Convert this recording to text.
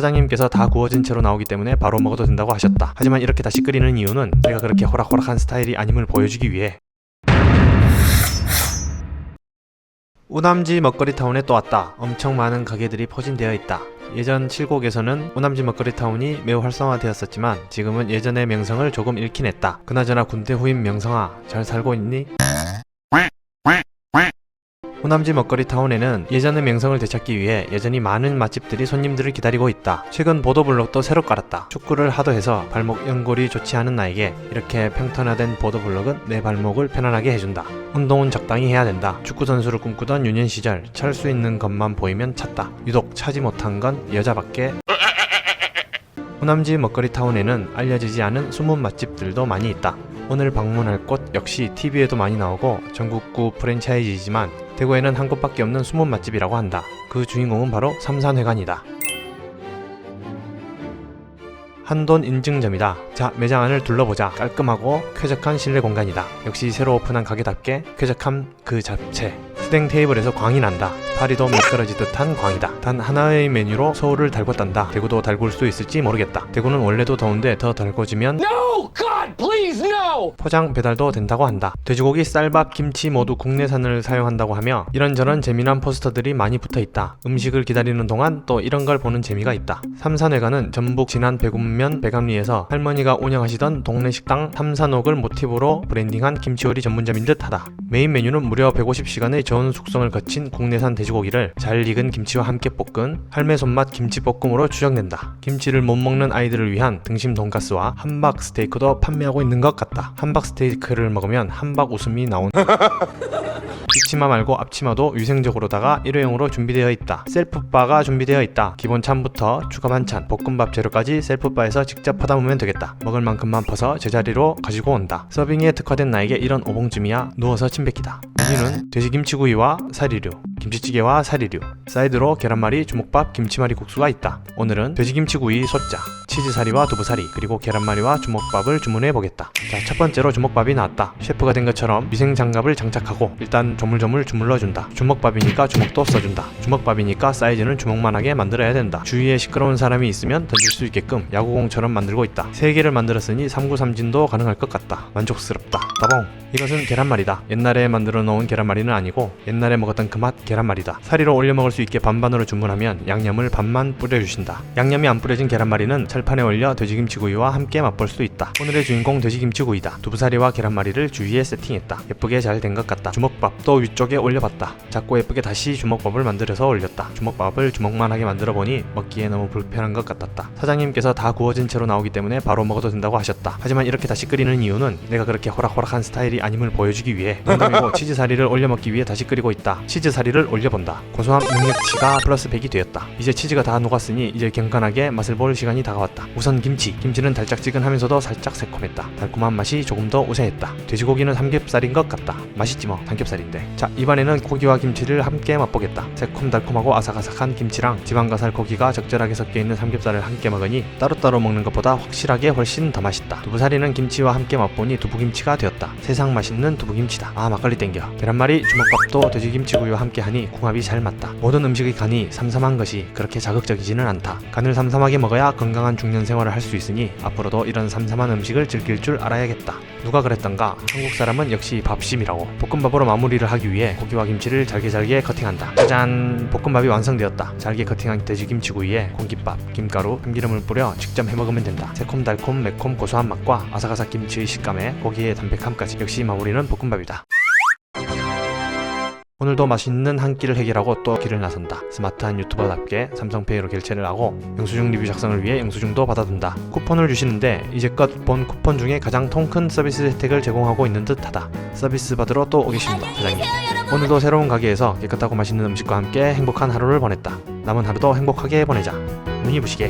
사장님께서 다 구워진 채로 나오기 때문에 바로 먹어도 된다고 하셨다. 하지만 이렇게 다시 끓이는 이유는 내가 그렇게 호락호락한 스타일이 아님을 보여주기 위해 우남지 먹거리 타운에 또 왔다. 엄청 많은 가게들이 포진되어 있다. 예전 칠곡에서는 우남지 먹거리 타운이 매우 활성화되었었지만 지금은 예전의 명성을 조금 잃긴 했다. 그나저나 군대 후임 명성아 잘 살고 있니? 호남지 먹거리 타운에는 예전의 명성을 되찾기 위해 여전히 많은 맛집들이 손님들을 기다리고 있다. 최근 보도블록도 새로 깔았다. 축구를 하도 해서 발목 연골이 좋지 않은 나에게 이렇게 평탄화된 보도블록은 내 발목을 편안하게 해준다. 운동은 적당히 해야 된다. 축구 선수를 꿈꾸던 유년 시절 찰 수 있는 것만 보이면 찾다. 유독 차지 못한 건 여자밖에 호남지 먹거리 타운에는 알려지지 않은 숨은 맛집들도 많이 있다. 오늘 방문할 곳 역시 TV에도 많이 나오고 전국구 프랜차이즈이지만 대구에는 한 곳밖에 없는 숨은 맛집이라고 한다. 그 주인공은 바로 삼산회관이다. 한돈 인증점이다. 자, 매장 안을 둘러보자. 깔끔하고 쾌적한 실내 공간이다. 역시 새로 오픈한 가게답게 쾌적함 그 자체. 스댕 테이블에서 광이 난다. 파리도 미끄러지 듯 한 광이다. 단 하나의 메뉴로 서울을 달궜단다. 대구도 달굴 수 있을지 모르겠다. 대구는 원래도 더운데 더 달궈지면 No! God, please, no! 포장 배달도 된다고 한다. 돼지고기, 쌀밥, 김치 모두 국내산을 사용한다고 하며 이런저런 재미난 포스터들이 많이 붙어 있다. 음식을 기다리는 동안 또 이런 걸 보는 재미가 있다. 삼산회관은 전북 진안 배군면 배감리에서 할머니가 운영하시던 동네 식당 삼산옥을 모티브로 브랜딩한 김치요리 전문점인 듯하다. 메인 메뉴는 무려 150시간의 저온 숙성을 거친 국내산 돼지고기를 잘 익은 김치와 함께 볶은 할매 손맛 김치볶음으로 추정된다. 김치를 못 먹는 아이들을 위한 등심 돈가스와 함박 스테이크도 판매하고 있는 것 같다. 함박 스테이크를 먹으면 함박 웃음이 나온 뒷치마 말고 앞치마도 위생적으로다가 일회용으로 준비되어 있다. 셀프바가 준비되어 있다. 기본 찬부터 추가 반찬, 볶음밥 재료까지 셀프바에서 직접 퍼다 보면 되겠다. 먹을 만큼만 퍼서 제자리로 가지고 온다. 서빙에 특화된 나에게 이런 오봉쯤이야 누워서 침 뱉기다. 메뉴는 돼지김치구이와 사리류, 김치찌개와 사리류, 사이드로 계란말이, 주먹밥, 김치말이 국수가 있다. 오늘은 돼지김치구이 소자, 치즈사리와 두부사리, 그리고 계란말이와 주먹밥을 주문해 보겠다. 자, 첫 번째로 주먹밥이 나왔다. 셰프가 된 것처럼 위생 장갑을 장착하고 일단 조물조물 주물러 준다. 주먹밥이니까 주먹도 써준다. 주먹밥이니까 사이즈는 주먹만하게 만들어야 된다. 주위에 시끄러운 사람이 있으면 던질 수 있게끔 야구공처럼 만들고 있다. 세 개를 만들었으니 삼구삼진도 가능할 것 같다. 만족스럽다. 따봉. 이것은 계란말이다. 옛날에 만들어 놓은 계란말이는 아니고 옛날에 먹었던 그 맛 계란말이다. 사리로 올려 먹을 수 있게 반반으로 주문하면 양념을 반만 뿌려주신다. 양념이 안 뿌려진 계란말이는 철판에 올려 돼지김치구이와 함께 맛볼 수 있다. 오늘의 주인공 돼지김치구이다. 두부사리와 계란말이를 주위에 세팅했다. 예쁘게 잘 된 것 같다. 주먹밥도 위쪽에 올려봤다. 작고 예쁘게 다시 주먹밥을 만들어서 올렸다. 주먹밥을 주먹만하게 만들어 보니 먹기에 너무 불편한 것 같았다. 사장님께서 다 구워진 채로 나오기 때문에 바로 먹어도 된다고 하셨다. 하지만 이렇게 다시 끓이는 이유는 내가 그렇게 호락호락한 스타일이 아님을 보여주기 위해 농담이고 치즈사리를 올려 먹기 위해 다시 끓이고 있다. 치즈사리를 올려본다. 고소한 능력치가 플러스 100이 되었다. 이제 치즈가 다 녹았으니 이제 경건하게 맛을 볼 시간이 다가왔다. 우선 김치. 김치는 달짝지근하면서도 살짝 새콤했다. 달콤한 맛이 조금 더 우세했다. 돼지고기는 삼겹살인 것 같다. 맛있지 뭐 삼겹살인데. 자 이번에는 고기와 김치를 함께 맛보겠다. 새콤달콤하고 아삭아삭한 김치랑 지방과 살 고기가 적절하게 섞여 있는 삼겹살을 함께 먹으니 따로따로 먹는 것보다 확실하게 훨씬 더 맛있다. 두부사리는 김치와 함께 맛보니 두부김치가 되었다. 세상 맛있는 두부김치다. 아 막걸리 땡겨. 계란말이 주먹밥도 돼지김치구이와 함께 하니 궁합이 잘 맞다. 모든 음식의 간이 삼삼한 것이 그렇게 자극적이지는 않다. 간을 삼삼하게 먹어야 건강한 중년 생활을 할 수 있으니 앞으로도 이런 삼삼한 음식을 즐길 줄 알아야겠다. 누가 그랬던가 한국 사람은 역시 밥심이라고 볶음밥으로 마무리를 하기 위해 고기와 김치를 잘게 잘게 커팅한다 짜잔 볶음밥이 완성되었다 잘게 커팅한 돼지김치구이에 공깃밥 김가루 참기름을 뿌려 직접 해먹으면 된다 새콤달콤 매콤 고소한 맛과 아삭아삭 김치의 식감에 고기의 담백함까지 역시 마무리는 볶음밥이다 오늘도 맛있는 한 끼를 해결하고 또 길을 나선다. 스마트한 유튜버답게 삼성페이로 결제를 하고 영수증 리뷰 작성을 위해 영수증도 받아둔다. 쿠폰을 주시는데 이제껏 본 쿠폰 중에 가장 통 큰 서비스 혜택을 제공하고 있는 듯하다. 서비스 받으러 또 오겠습니다, 사장님. 오늘도 새로운 가게에서 깨끗하고 맛있는 음식과 함께 행복한 하루를 보냈다. 남은 하루도 행복하게 보내자. 눈이 부시게.